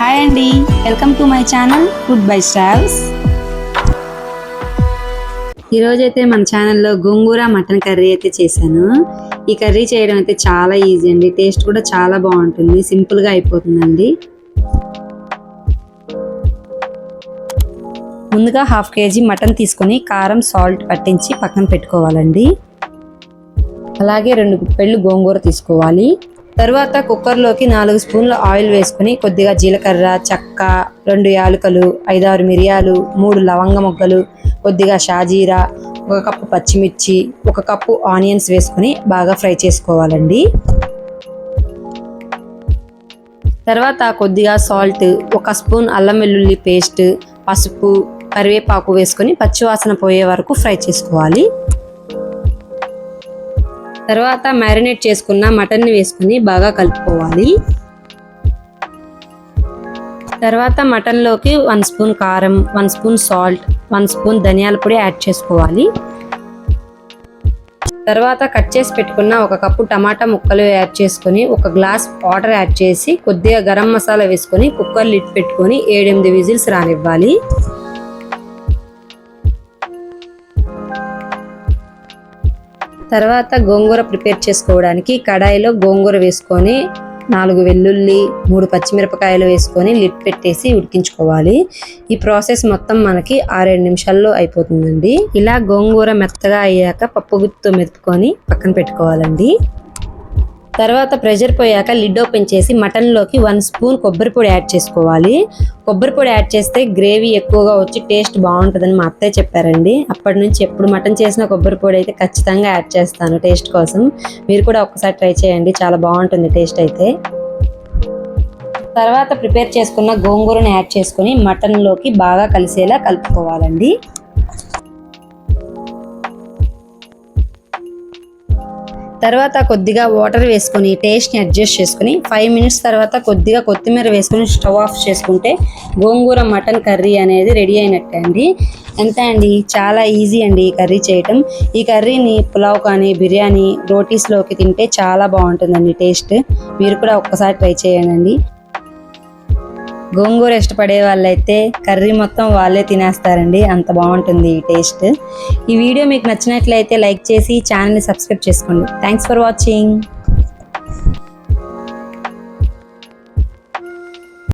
Hi అండి. Welcome to my channel food by stalls ఈరోజైతే మన ఛానల్లో గోంగూర మటన్ కర్రీ అయితే చేశాను. ఈ కర్రీ చేయడం అయితే చాలా ఈజీ అండి. టేస్ట్ కూడా చాలా బాగుంటుంది. సింపుల్గా అయిపోతుందండి. ముందుగా హాఫ్ కేజీ మటన్ తీసుకొని కారం సాల్ట్ పట్టించి పక్కన పెట్టుకోవాలండి. అలాగే రెండు గుప్పెళ్ళు గోంగూర తీసుకోవాలి. తర్వాత కుక్కర్లోకి నాలుగు స్పూన్ల ఆయిల్ వేసుకుని కొద్దిగా జీలకర్ర చెక్క రెండు యాలుకలు ఐదారు మిరియాలు మూడు లవంగ మొగ్గలు కొద్దిగా షాజీరా ఒక కప్పు పచ్చిమిర్చి ఒక కప్పు ఆనియన్స్ వేసుకుని బాగా ఫ్రై చేసుకోవాలండి. తర్వాత కొద్దిగా సాల్ట్ ఒక స్పూన్ అల్లం వెల్లుల్లి పేస్ట్ పసుపు కరివేపాకు వేసుకొని పచ్చివాసన పోయే వరకు ఫ్రై చేసుకోవాలి. తర్వాత మ్యారినేట్ చేసుకున్న మటన్ని వేసుకుని బాగా కలుపుకోవాలి. తర్వాత మటన్లోకి వన్ స్పూన్ కారం one spoon salt one spoon ధనియాల పొడి యాడ్ చేసుకోవాలి. తర్వాత కట్ చేసి పెట్టుకున్న ఒక కప్పు టమాటా ముక్కలు యాడ్ చేసుకొని ఒక గ్లాస్ వాటర్ యాడ్ చేసి కొద్దిగా గరం మసాలా వేసుకొని కుక్కర్ లిడ్ పెట్టుకొని ఏడెనిమిది విజిల్స్ రానివ్వాలి. తర్వాత గోంగూర ప్రిపేర్ చేసుకోవడానికి కడాయిలో గోంగూర వేసుకొని నాలుగు వెల్లుల్లి మూడు పచ్చిమిరపకాయలు వేసుకొని లిడ్ పెట్టేసి ఉడికించుకోవాలి. ఈ ప్రాసెస్ మొత్తం మనకి ఆరేడు నిమిషాల్లో అయిపోతుందండి. ఇలా గోంగూర మెత్తగా అయ్యాక పప్పు గుత్తో మెతుకొని పక్కన పెట్టుకోవాలండి. తర్వాత ప్రెషర్ పోయాక లిడ్ ఓపెన్ చేసి మటన్లోకి వన్ స్పూన్ కొబ్బరి పొడి యాడ్ చేసుకోవాలి. కొబ్బరి పొడి యాడ్ చేస్తే గ్రేవీ ఎక్కువగా వచ్చి టేస్ట్ బాగుంటుందని మా అత్తయ్య చెప్పారండి. అప్పటి నుంచి ఎప్పుడు మటన్ చేసిన కొబ్బరి పొడి అయితే ఖచ్చితంగా యాడ్ చేస్తాను టేస్ట్ కోసం. మీరు కూడా ఒక్కసారి ట్రై చేయండి. చాలా బాగుంటుంది టేస్ట్ అయితే. తర్వాత ప్రిపేర్ చేసుకున్న గోంగూరని యాడ్ చేసుకుని మటన్లోకి బాగా కలిసేలా కలుపుకోవాలండి. తర్వాత కొద్దిగా వాటర్ వేసుకొని టేస్ట్ని అడ్జస్ట్ చేసుకుని ఫైవ్ మినిట్స్ తర్వాత కొద్దిగా కొత్తిమీర వేసుకొని స్టవ్ ఆఫ్ చేసుకుంటే గోంగూర మటన్ కర్రీ అనేది రెడీ అయినట్టే అండి. ఎంత అండి? చాలా ఈజీ అండి ఈ కర్రీ చేయటం. ఈ కర్రీని పులావ్ కానీ బిర్యానీ రోటీస్లోకి తింటే చాలా బాగుంటుందండి టేస్ట్ మీరు కూడా ఒక్కసారి ట్రై చేయండి. గోంగూర ఇష్టపడే వాళ్ళైతే కర్రీ మొత్తం వాళ్ళే తినేస్తారండి. అంత బాగుంటుంది ఈ టేస్ట్. ఈ వీడియో మీకు నచ్చినట్లయితే లైక్ చేసి ఛానల్ని సబ్స్క్రైబ్ చేసుకోండి. Thanks for watching